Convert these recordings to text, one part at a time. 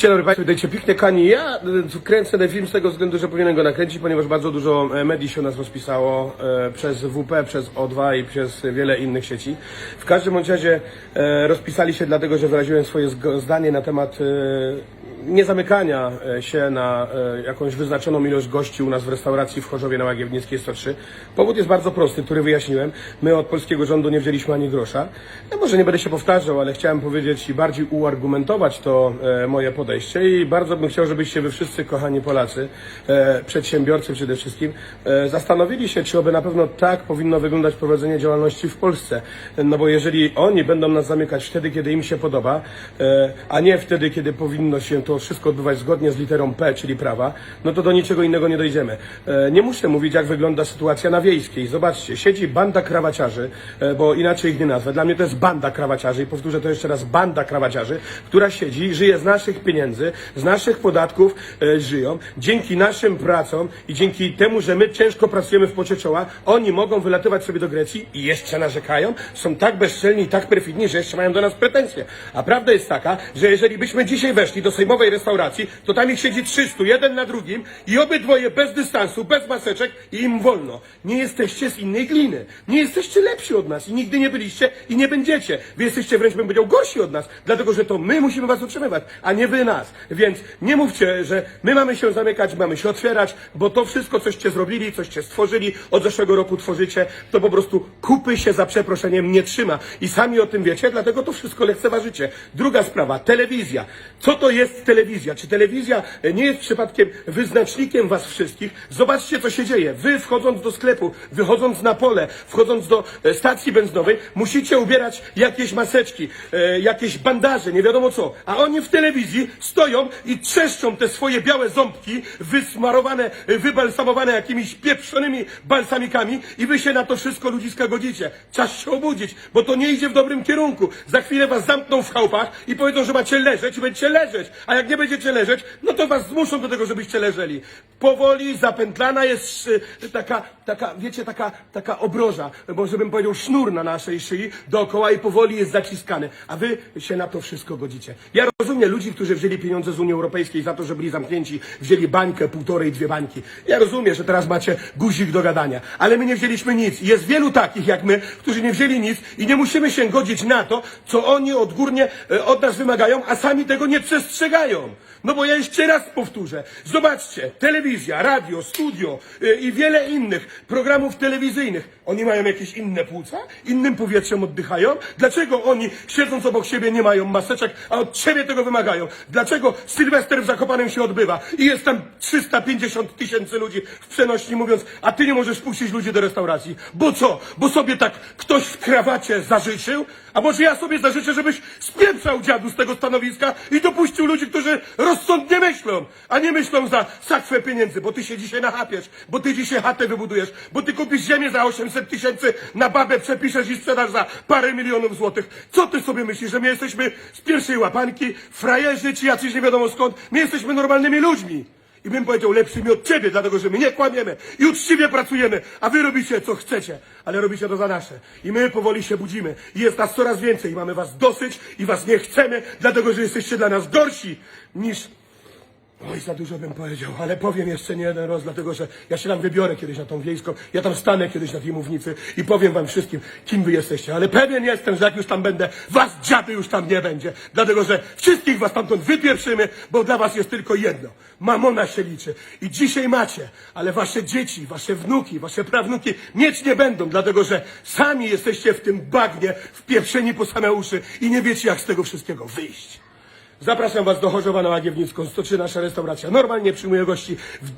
Dzień dobry Państwu, dajcie pięknie Kani. Ja e, kręcę ten film z tego względu, że powinienem go nakręcić, ponieważ bardzo dużo e, medii się o nas rozpisało e, przez WP, przez O2 i przez wiele innych sieci. W każdym razie rozpisali się dlatego, że wyraziłem swoje zdanie na temat nie zamykania e, się na e, jakąś wyznaczoną ilość gości u nas w restauracji w Chorzowie na Łagiewnickiej 103. Powód jest bardzo prosty, który wyjaśniłem. My od polskiego rządu nie wzięliśmy ani grosza. Ja może nie będę się powtarzał, ale chciałem powiedzieć i bardziej uargumentować to e, moje podejście i bardzo bym chciał, żebyście wy wszyscy, kochani Polacy, przedsiębiorcy przede wszystkim, zastanowili się, czy oby na pewno tak powinno wyglądać prowadzenie działalności w Polsce. No bo jeżeli oni będą nas zamykać wtedy, kiedy im się podoba, a nie wtedy, kiedy powinno się to wszystko odbywać zgodnie z literą P, czyli prawa, no to do niczego innego nie dojdziemy. E, Nie muszę mówić, jak wygląda sytuacja na wiejskiej. Zobaczcie, siedzi banda krawaciarzy, e, bo inaczej ich nie nazwę. Dla mnie to jest banda krawaciarzy i powtórzę to jeszcze raz, banda krawaciarzy, która siedzi, żyje z naszych pieniędzy, z naszych podatków e, żyją. Dzięki naszym pracom i dzięki temu, że my ciężko pracujemy w pocie czoła, oni mogą wylatywać sobie do Grecji i jeszcze narzekają. Są tak bezczelni i tak perfidni, że jeszcze mają do nas pretensje. A prawda jest taka, że jeżeli byśmy dzisiaj weszli do sejmowej restauracji, to tam ich siedzi 300, jeden na drugim i obydwoje bez dystansu, bez maseczek i im wolno. Nie jesteście z innej gliny. Nie jesteście lepsi od nas i nigdy nie byliście i nie będziecie. Wy jesteście wręcz, bym powiedział, gorsi od nas, dlatego że to my musimy was utrzymywać, a nie wy nas. Więc nie mówcie, że my mamy się zamykać, mamy się otwierać, bo to wszystko, coście zrobili, coście stworzyli, od zeszłego roku tworzycie, to po prostu kupy się za przeproszeniem nie trzyma. I sami o tym wiecie, dlatego to wszystko lekceważycie. Druga sprawa, telewizja. Co to jest telewizja? Czy telewizja nie jest przypadkiem wyznacznikiem was wszystkich? Zobaczcie, co się dzieje. Wy wchodząc do sklepu, wychodząc na pole, wchodząc do e, stacji benzynowej, musicie ubierać jakieś maseczki, e, jakieś bandaże, nie wiadomo co. A oni w telewizji stoją i trzeszczą te swoje białe ząbki, wysmarowane, e, wybalsamowane jakimiś pieprzonymi balsamikami i wy się na to wszystko ludziska godzicie. Czas się obudzić, bo to nie idzie w dobrym kierunku. Za chwilę was zamkną w chałupach i powiedzą, że macie leżeć i będziecie leżeć. A jak nie będziecie leżeć, no to was zmuszą do tego, żebyście leżeli. Powoli zapętlana jest y, taka, taka, wiecie, taka, taka obroża, może bym powiedział sznur na naszej szyi dookoła i powoli jest zaciskany. A wy się na to wszystko godzicie. Ja rozumiem ludzi, którzy wzięli pieniądze z Unii Europejskiej za to, że byli zamknięci, wzięli bańkę, półtorej, dwie bańki. Ja rozumiem, że teraz macie guzik do gadania, ale my nie wzięliśmy nic. Jest wielu takich jak my, którzy nie wzięli nic i nie musimy się godzić na to, co oni odgórnie e, od nas wymagają, a sami tego nie przestrzegają. No bo ja jeszcze raz powtórzę. Zobaczcie, telewizja, radio, studio e, i wiele innych programów telewizyjnych. Oni mają jakieś inne płuca? Innym powietrzem oddychają? Dlaczego oni, siedząc obok siebie, nie mają maseczek, a od ciebie tego wymagają? Dlaczego Sylwester w Zakopanem się odbywa i jest tam 350 tysięcy ludzi w przenośni mówiąc, a ty nie możesz puścić ludzi do restauracji? Bo co? Bo sobie tak ktoś w krawacie zażyczył? A może ja sobie zażyczę, żebyś spieprzał dziadu z tego stanowiska i dopuścił ludzi, którzy rozsądnie myślą, a nie myślą za sakwę pieniędzy, bo ty się dzisiaj nachapiesz, bo ty dzisiaj chatę wybudujesz, bo ty kupisz ziemię za 800 tysięcy, na babę przepiszesz i sprzedasz za parę milionów złotych. Co ty sobie myślisz, że my jesteśmy z pierwszej łapanki, frajerzy czy jacyś nie wiadomo skąd? My jesteśmy normalnymi ludźmi. I bym powiedział lepszymi od ciebie, dlatego że my nie kłamiemy i uczciwie pracujemy, a wy robicie co chcecie, ale robicie to za nasze. I my powoli się budzimy. I jest nas coraz więcej. I mamy was dosyć i was nie chcemy, dlatego że jesteście dla nas gorsi niż Oj, za dużo bym powiedział, ale powiem jeszcze nie jeden raz, dlatego że ja się tam wybiorę kiedyś na tą wiejską, ja tam stanę kiedyś na tej mównicy i powiem wam wszystkim, kim wy jesteście, ale pewien jestem, że jak już tam będę, was dziady już tam nie będzie, dlatego że wszystkich was tamtąd wypieprzymy, bo dla was jest tylko jedno, mamona się liczy. I dzisiaj macie, ale wasze dzieci, wasze wnuki, wasze prawnuki mieć nie będą, dlatego że sami jesteście w tym bagnie wpieprzeni po same uszy i nie wiecie jak z tego wszystkiego wyjść. Zapraszam Was do Chorzowa na Łagiewnicką, 103 nasza restauracja. Normalnie przyjmuje gości w,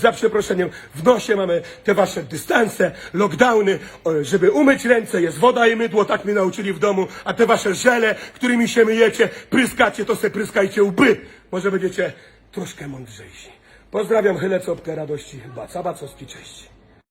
za przeproszeniem w nosie mamy te wasze dystanse, lockdowny, żeby umyć ręce, jest woda i mydło, tak mnie nauczyli w domu, a te wasze żele, którymi się myjecie, pryskacie, to se pryskajcie łby. Może będziecie troszkę mądrzejsi. Pozdrawiam, chylę copkę radości, baca bacowski, cześć.